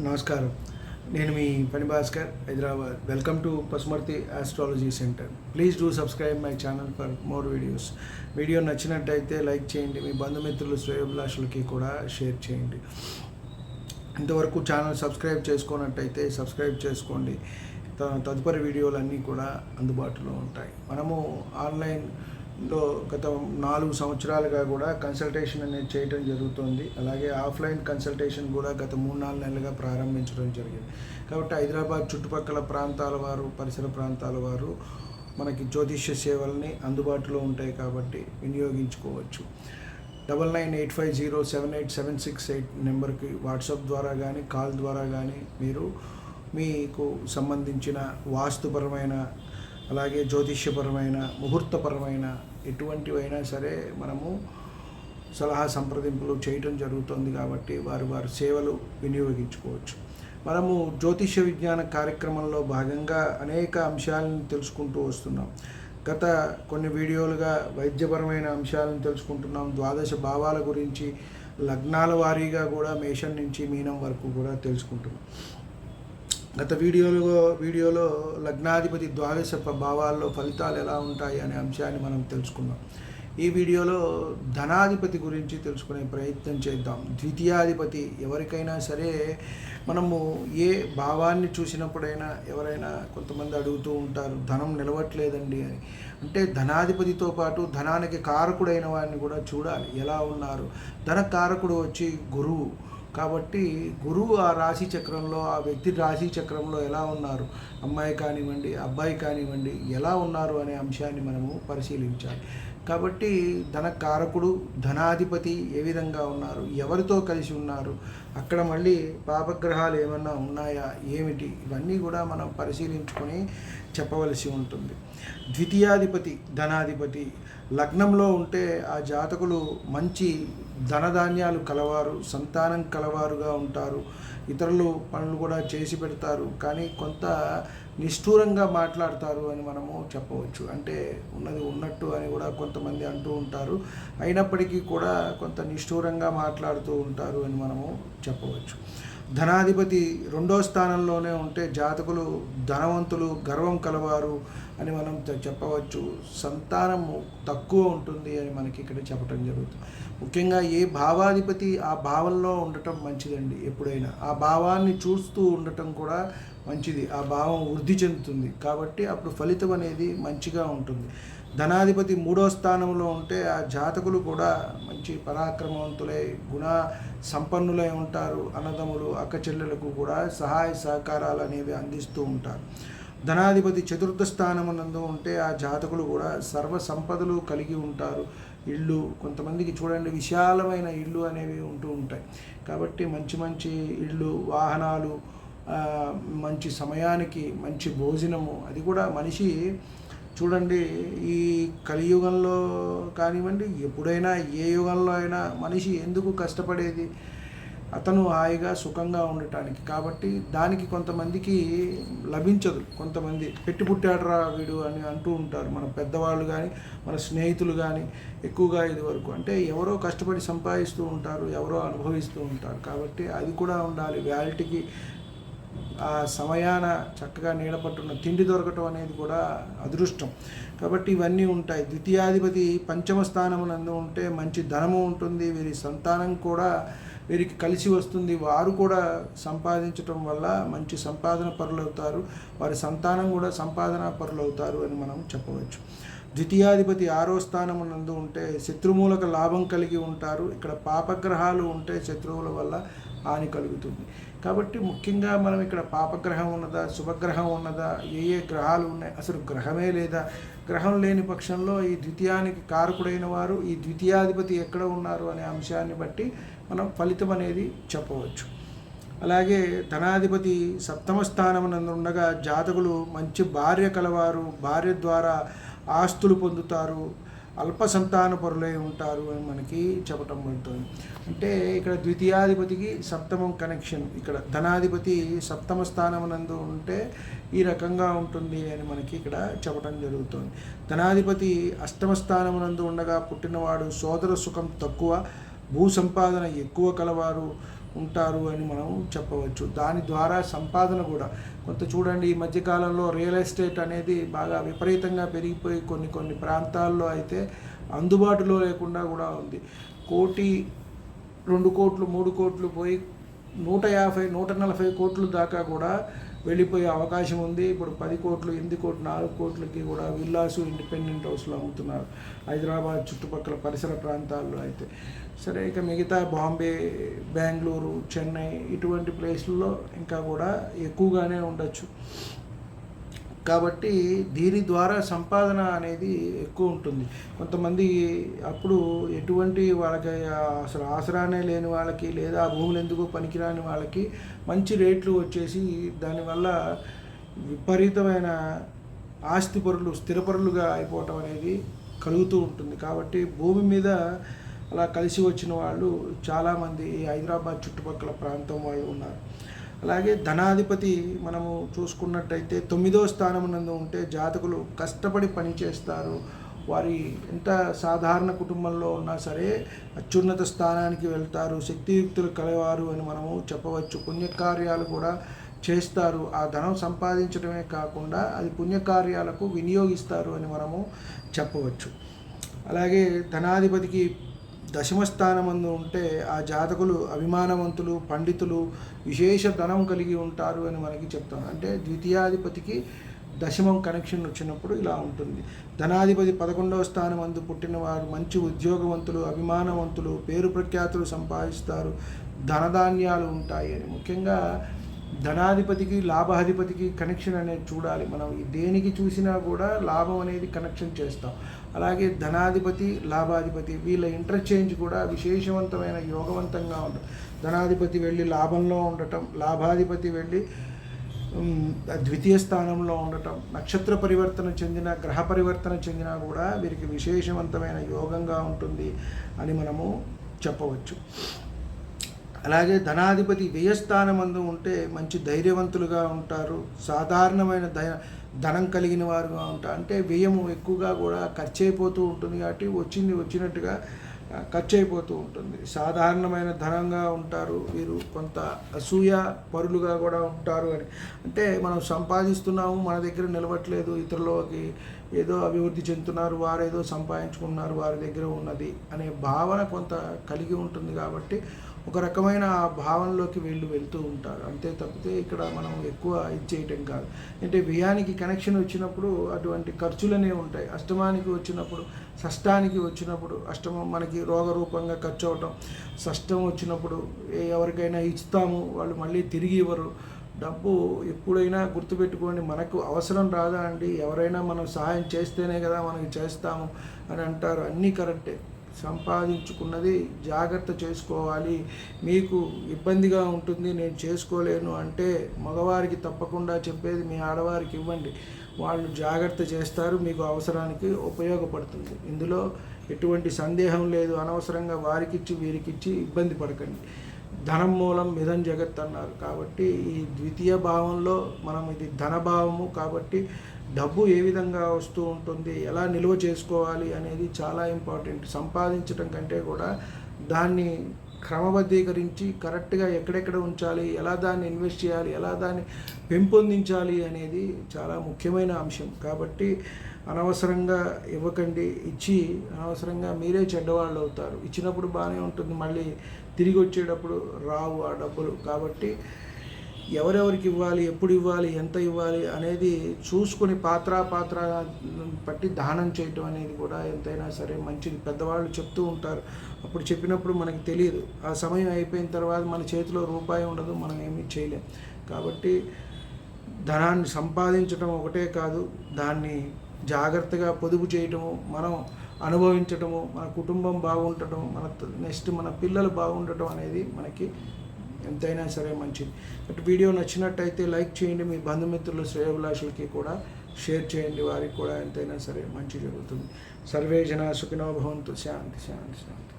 నమస్కారం. నేను మీ పని Bhaskar Hyderabad. Welcome to Pasumarthi astrology centre please do subscribe my channel for more videos video నచ్చినట్టయితే like చేయండి. మీ బంధుమిత్రులు శ్రేయోభిలాషులకి కూడా షేర్ చేయండి. ఇంతవరకు ఛానల్ సబ్స్క్రైబ్ చేసుకున్నట్టయితే సబ్స్క్రైబ్ చేసుకోండి. త- తదుపరి వీడియోలన్నీ కూడా అందుబాటులో ఉంటాయి. మనము ఆన్లైన్ లో గత నాలుగు సంవత్సరాలుగా కూడా కన్సల్టేషన్ అనేది చేయటం జరుగుతుంది. అలాగే ఆఫ్లైన్ కన్సల్టేషన్ కూడా గత మూడు నాలుగు నెలలుగా ప్రారంభించడం జరిగింది. కాబట్టి హైదరాబాద్ చుట్టుపక్కల ప్రాంతాల వారు పరిసర ప్రాంతాల వారు మనకి జ్యోతిష్య సేవల్ని అందుబాటులో ఉంటాయి కాబట్టి వినియోగించుకోవచ్చు. Double nine eight five zero seven eight seven six eight నెంబర్కి వాట్సాప్ ద్వారా కానీ కాల్ ద్వారా కానీ మీరు మీకు సంబంధించిన వాస్తుపరమైన అలాగే జ్యోతిష్యపరమైన ముహూర్తపరమైన ఎటువంటివైనా సరే మనము సలహా సంప్రదింపులు చేయటం జరుగుతుంది కాబట్టి వారు వారి సేవలు వినియోగించుకోవచ్చు. మనము జ్యోతిష్య విజ్ఞాన కార్యక్రమంలో భాగంగా అనేక అంశాలను తెలుసుకుంటూ వస్తున్నాం. గత కొన్ని వీడియోలుగా వైద్యపరమైన అంశాలను తెలుసుకుంటున్నాం. ద్వాదశ భావాల గురించి లగ్నాల వారీగా కూడా మేషం నుంచి మీనం వరకు కూడా తెలుసుకుంటున్నాం. గత వీడియోలో వీడియోలో లగ్నాధిపతి ద్వాదశ భావాల్లో ఫలితాలు ఎలా ఉంటాయి అనే అంశాన్ని మనం తెలుసుకున్నాం ఈ వీడియోలో ధనాధిపతి గురించి తెలుసుకునే ప్రయత్నం చేద్దాం. ద్వితీయాధిపతి ఎవరికైనా సరే మనము ఏ భావాన్ని చూసినప్పుడైనా ఎవరైనా కొంతమంది అడుగుతూ ఉంటారు ధనం నిలవట్లేదండి అని. అంటే ధనాధిపతితో పాటు ధనానికి కారకుడైన వాడిని కూడా చూడాలి. ఎలా ఉన్నారు? ధన కారకుడు వచ్చి గురువు. కాబట్టి గురువు ఆ రాశి చక్రంలో ఆ వ్యక్తి రాశి చక్రంలో ఎలా ఉన్నారు? అమ్మాయి కానివ్వండి అబ్బాయి కానివ్వండి ఎలా ఉన్నారు అనే అంశాన్ని మనము పరిశీలించాలి. కాబట్టి ధన కారకుడు ధనాధిపతి ఏ విధంగా ఉన్నారు ఎవరితో కలిసి ఉన్నారు అక్కడ మళ్ళీ పాపగ్రహాలు ఏమన్నా ఉన్నాయా ఏమిటి ఇవన్నీ కూడా మనం పరిశీలించుకొని చెప్పవలసి ఉంటుంది. ద్వితీయాధిపతి ధనాధిపతి లగ్నంలో ఉంటే ఆ జాతకులు మంచి ధనధాన్యాలు కలవారు సంతానం కలవారుగా ఉంటారు. ఇతరులు పనులు కూడా చేసి పెడతారు. కానీ కొంత నిష్ఠూరంగా మాట్లాడతారు అని మనము చెప్పవచ్చు. అంటే ఉన్నది ఉన్నట్టు అని కూడా కొంతమంది అంటూ ఉంటారు. అయినప్పటికీ కూడా కొంత నిష్ఠూరంగా మాట్లాడుతూ ఉంటారు అని మనము చెప్పవచ్చు. ధనాధిపతి రెండో స్థానంలోనే ఉంటే జాతకులు ధనవంతులు గర్వం కలవారు అని మనం చెప్పవచ్చు. సంతానము తక్కువ ఉంటుంది అని మనకి ఇక్కడ చెప్పడం జరుగుతుంది ముఖ్యంగా ఏ భావాధిపతి ఆ భావంలో ఉండటం మంచిదండి ఎప్పుడైనా. ఆ భావాన్ని చూస్తూ ఉండటం కూడా మంచిది. ఆ భావం వృద్ధి చెందుతుంది. కాబట్టి అప్పుడు ఫలితం అనేది మంచిగా ఉంటుంది. ధనాధిపతి మూడో స్థానంలో ఉంటే ఆ జాతకులు కూడా మంచి పరాక్రమవంతులై గుణ సంపన్నులై ఉంటారు. అన్నదమ్ములు అక్క చెల్లెలకు కూడా సహాయ సహకారాలు అనేవి అందిస్తూ ఉంటారు. ధనాధిపతి చతుర్థ స్థానమునందు ఉంటే ఆ జాతకులు కూడా సర్వ సంపదలు కలిగి ఉంటారు. ఇళ్ళు కొంతమందికి చూడండి విశాలమైన ఇళ్ళు అనేవి ఉంటూ ఉంటాయి. కాబట్టి మంచి మంచి ఇళ్ళు వాహనాలు మంచి సమయానికి మంచి భోజనము అది కూడా మనిషి చూడండి ఈ కలియుగంలో కానివ్వండి ఎప్పుడైనా ఏ యుగంలో అయినా మనిషి ఎందుకు కష్టపడేది? అతను హాయిగా సుఖంగా ఉండటానికి. కాబట్టి దానికి కొంతమందికి లభించదు. కొంతమంది పెట్టి పుట్టాడరా వీడు అని అంటూ ఉంటారు. మన పెద్దవాళ్ళు కానీ మన స్నేహితులు కానీ ఎక్కువగా ఇది వరకు అంటే ఎవరో కష్టపడి సంపాదిస్తూ ఉంటారు ఎవరో అనుభవిస్తూ ఉంటారు. కాబట్టి అది కూడా ఉండాలి. వ్యాలిటీకి ఆ సమయాన చక్కగా నీడపట్టున్న తిండి దొరకటం అనేది కూడా అదృష్టం. కాబట్టి ఇవన్నీ ఉంటాయి. ద్వితీయాధిపతి పంచమ స్థానమునందు ఉంటే మంచి ధనము ఉంటుంది. వీరి సంతానం కూడా వీరికి కలిసి వస్తుంది. వారు కూడా సంపాదించటం వల్ల మంచి సంపాదన పరులవుతారు. వారి సంతానం కూడా సంపాదన పరులవుతారు అని మనం చెప్పవచ్చు. ద్వితీయాధిపతి ఆరో స్థానమునందు ఉంటే శత్రుమూలక లాభం కలిగి ఉంటారు. ఇక్కడ పాపగ్రహాలు ఉంటే శత్రువుల వల్ల హాని కలుగుతుంది. కాబట్టి ముఖ్యంగా మనం ఇక్కడ పాపగ్రహం ఉన్నదా శుభగ్రహం ఉన్నదా ఏ ఏ గ్రహాలు ఉన్నాయి అసలు గ్రహమే లేదా? గ్రహం లేని పక్షంలో ఈ ద్వితీయానికి కారకుడైన వారు ఈ ద్వితీయాధిపతి ఎక్కడ ఉన్నారు అనే అంశాన్ని బట్టి మనం ఫలితం అనేది చెప్పవచ్చు. అలాగే ధనాధిపతి సప్తమ స్థానం ఉండగా జాతకులు మంచి భార్య కలవారు భార్య ద్వారా ఆస్తులు పొందుతారు అల్ప సంతాన పరులై ఉంటారు అని మనకి చెప్పటం పడుతుంది అంటే ఇక్కడ ద్వితీయాధిపతికి సప్తమం కనెక్షన్ ఇక్కడ ధనాధిపతి సప్తమ స్థానమునందు ఉంటే ఈ రకంగా ఉంటుంది అని మనకి ఇక్కడ చెప్పడం జరుగుతుంది. ధనాధిపతి అష్టమ స్థానమునందు ఉండగా పుట్టినవాడు సోదర సుఖం తక్కువ భూ సంపాదన ఎక్కువ కలవారు. ఉంటారు అని మనం చెప్పవచ్చు. దాని ద్వారా సంపాదన కూడా. కొంత చూడండి ఈ మధ్యకాలంలో రియల్ ఎస్టేట్ అనేది బాగా విపరీతంగా పెరిగిపోయి కొన్ని కొన్ని ప్రాంతాల్లో అయితే అందుబాటులో లేకుండా కూడా ఉంది. కోటి రెండు కోట్లు మూడు కోట్లు పోయి నూట యాభై నూట నలభై కోట్లు దాకా కూడా వెళ్ళిపోయే అవకాశం ఉంది. ఇప్పుడు పది కోట్లు ఎనిమిది కోట్లు నాలుగు కోట్లకి కూడా విల్లాసు ఇండిపెండెంట్ హౌస్లు అమ్ముతున్నారు. హైదరాబాద్ చుట్టుపక్కల పరిసర ప్రాంతాల్లో అయితే. సరే ఇక మిగతా బాంబే బెంగళూరు చెన్నై ఇటువంటి ప్లేస్లలో ఇంకా కూడా ఎక్కువగానే ఉండొచ్చు. కాబట్టి దీని ద్వారా సంపాదన అనేది ఎక్కువ ఉంటుంది. కొంతమంది అప్పుడు ఎటువంటి వాళ్ళకి అసలు ఆసరానే లేని వాళ్ళకి లేదా భూములు ఎందుకు పనికిరాని వాళ్ళకి మంచి రేట్లు వచ్చేసి దానివల్ల విపరీతమైన ఆస్తి పరులు స్థిరపరులుగా అయిపోవటం అనేది కలుగుతూ ఉంటుంది. కాబట్టి భూమి మీద అలా కలిసి వచ్చిన వాళ్ళు చాలామంది హైదరాబాద్ చుట్టుపక్కల ప్రాంతం వాళ్ళు ఉన్నారు. అలాగే ధనాధిపతి మనము చూసుకున్నట్టయితే తొమ్మిదో స్థానం నందు ఉంటే జాతకులు కష్టపడి పనిచేస్తారు వారి ఎంత సాధారణ కుటుంబంలో ఉన్నా సరే అత్యున్నత స్థానానికి వెళ్తారు. శక్తియుక్తులు కలవారు అని మనము చెప్పవచ్చు. పుణ్యకార్యాలు కూడా చేస్తారు. ఆ ధనం సంపాదించడమే కాకుండా అది పుణ్యకార్యాలకు వినియోగిస్తారు అని మనము చెప్పవచ్చు. అలాగే ధనాధిపతికి దశమ స్థానమందు ఉంటే ఆ జాతకులు అభిమానవంతులు పండితులు విశేష ధనం కలిగి ఉంటారు అని మనకి చెప్తాం అంటే ద్వితీయాధిపతికి దశమం కనెక్షన్ వచ్చినప్పుడు ఇలా ఉంటుంది. ధనాధిపతి పదకొండవ స్థానం అందు పుట్టిన వారు మంచి ఉద్యోగవంతులు అభిమానవంతులు పేరు ప్రఖ్యాతులు సంపాదిస్తారు. ధనధాన్యాలు ఉంటాయి అని. ముఖ్యంగా ధనాధిపతికి లాభాధిపతికి కనెక్షన్ అనేది చూడాలి. మనం దేనికి చూసినా కూడా లాభం అనేది కనెక్షన్ చేస్తాం. అలాగే ధనాధిపతి లాభాధిపతి వీళ్ళ ఇంటర్చేంజ్ కూడా విశేషవంతమైన యోగవంతంగా ఉంటుంది. ధనాధిపతి వెళ్ళి లాభంలో ఉండటం లాభాధిపతి వెళ్ళి ద్వితీయ స్థానంలో ఉండటం నక్షత్ర పరివర్తన చెందిన గ్రహ పరివర్తన చెందినా కూడా వీరికి విశేషవంతమైన యోగంగా ఉంటుంది అని మనము చెప్పవచ్చు. అలాగే ధనాధిపతి వ్యయస్థానమందు ఉంటే మంచి ధైర్యవంతులుగా ఉంటారు. సాధారణమైన దయ ధనం కలిగిన వారుగా ఉంటారు అంటే వ్యయము ఎక్కువగా కూడా ఖర్చు అయిపోతూ ఉంటుంది కాబట్టి వచ్చింది వచ్చినట్టుగా ఖర్చు అయిపోతూ ఉంటుంది. సాధారణమైన ధనంగా ఉంటారు. వీరు కొంత అసూయ పరులుగా కూడా ఉంటారు అని. అంటే మనం సంపాదిస్తున్నాము మన దగ్గర నిలవట్లేదు ఇతరులకి ఏదో అభివృద్ధి చెందుతున్నారు వారేదో సంపాదించుకున్నారు వారి దగ్గర ఉన్నది అనే భావన కొంత కలిగి ఉంటుంది కాబట్టి ఒక రకమైన భావనలోకి వీళ్ళు వెళ్తూ ఉంటారు. అంతే తప్పితే ఇక్కడ మనం ఎక్కువ ఇది చేయటం కాదు. అంటే వ్యయానికి కనెక్షన్ వచ్చినప్పుడు అటువంటి ఖర్చులనే ఉంటాయి. అష్టమానికి వచ్చినప్పుడు షష్టానికి వచ్చినప్పుడు అష్టమం మనకి రోగరూపంగా ఖర్చు అవటం షష్టం వచ్చినప్పుడు ఎవరికైనా ఇస్తాము వాళ్ళు మళ్ళీ తిరిగి ఇవ్వరు. డబ్బు ఎప్పుడైనా గుర్తుపెట్టుకోండి మనకు అవసరం రాదా అండి? ఎవరైనా మనం సహాయం చేస్తేనే కదా మనకి చేస్తాము అని అంటారు. అన్నీ కరెక్టే. సంపాదించుకున్నది జాగ్రత్త చేసుకోవాలి. మీకు ఇబ్బందిగా ఉంటుంది నేను చేసుకోలేను అంటే మగవారికి తప్పకుండా చెప్పేది మీ ఆడవారికి ఇవ్వండి. వాళ్ళు జాగ్రత్త చేస్తారు మీకు అవసరానికి ఉపయోగపడుతుంది. ఇందులో ఎటువంటి సందేహం లేదు అనవసరంగా వారికిచ్చి వీరికిచ్చి ఇబ్బంది పడకండి. ధనం మూలం మిథం జగత్ అన్నారు. కాబట్టి ఈ ద్వితీయ భావంలో మనం ఇది ధనభావము కాబట్టి డబ్బు ఏ విధంగా వస్తూ ఉంటుంది ఎలా నిల్వ చేసుకోవాలి అనేది చాలా ఇంపార్టెంట్. సంపాదించడం కంటే కూడా దాన్ని క్రమబద్ధీకరించి కరెక్ట్గా ఎక్కడెక్కడ ఉంచాలి ఎలా దాన్ని ఇన్వెస్ట్ చేయాలి ఎలా దాన్ని పెంపొందించాలి అనేది చాలా ముఖ్యమైన అంశం. కాబట్టి అనవసరంగా ఇవ్వకండి ఇచ్చి అనవసరంగా మీరే చెడ్డవాళ్ళు అవుతారు. ఇచ్చినప్పుడు బాగానే ఉంటుంది మళ్ళీ తిరిగి వచ్చేటప్పుడు రావు ఆ డబ్బులు. కాబట్టి ఎవరెవరికి ఇవ్వాలి ఎప్పుడు ఇవ్వాలి ఎంత ఇవ్వాలి అనేది చూసుకొని పాత్ర పాత్ర పట్టి దానం చేయటం అనేది కూడా ఎంతైనా సరే మంచిది. పెద్దవాళ్ళు చెప్తూ ఉంటారు. అప్పుడు చెప్పినప్పుడు మనకి తెలియదు. ఆ సమయం అయిపోయిన తర్వాత మన చేతిలో రూపాయి ఉండదు మనం ఏమీ చేయలేం. కాబట్టి ధనాన్ని సంపాదించడం ఒకటే కాదు దాన్ని జాగ్రత్తగా పొదుపు చేయటము మనం అనుభవించటము మన కుటుంబం బాగుండటం మన నెక్స్ట్ మన పిల్లలు బాగుండటం అనేది మనకి ఎంతైనా సరే మంచిది. బట్ వీడియో నచ్చినట్టయితే లైక్ చేయండి. మీ బంధుమిత్రులు శ్రేయభిలాషులకి కూడా షేర్ చేయండి. వారికి కూడా ఎంతైనా సరే మంచి జరుగుతుంది. సర్వే జన సుఖినో భవంతు. శాంతి శాంతి శాంతి.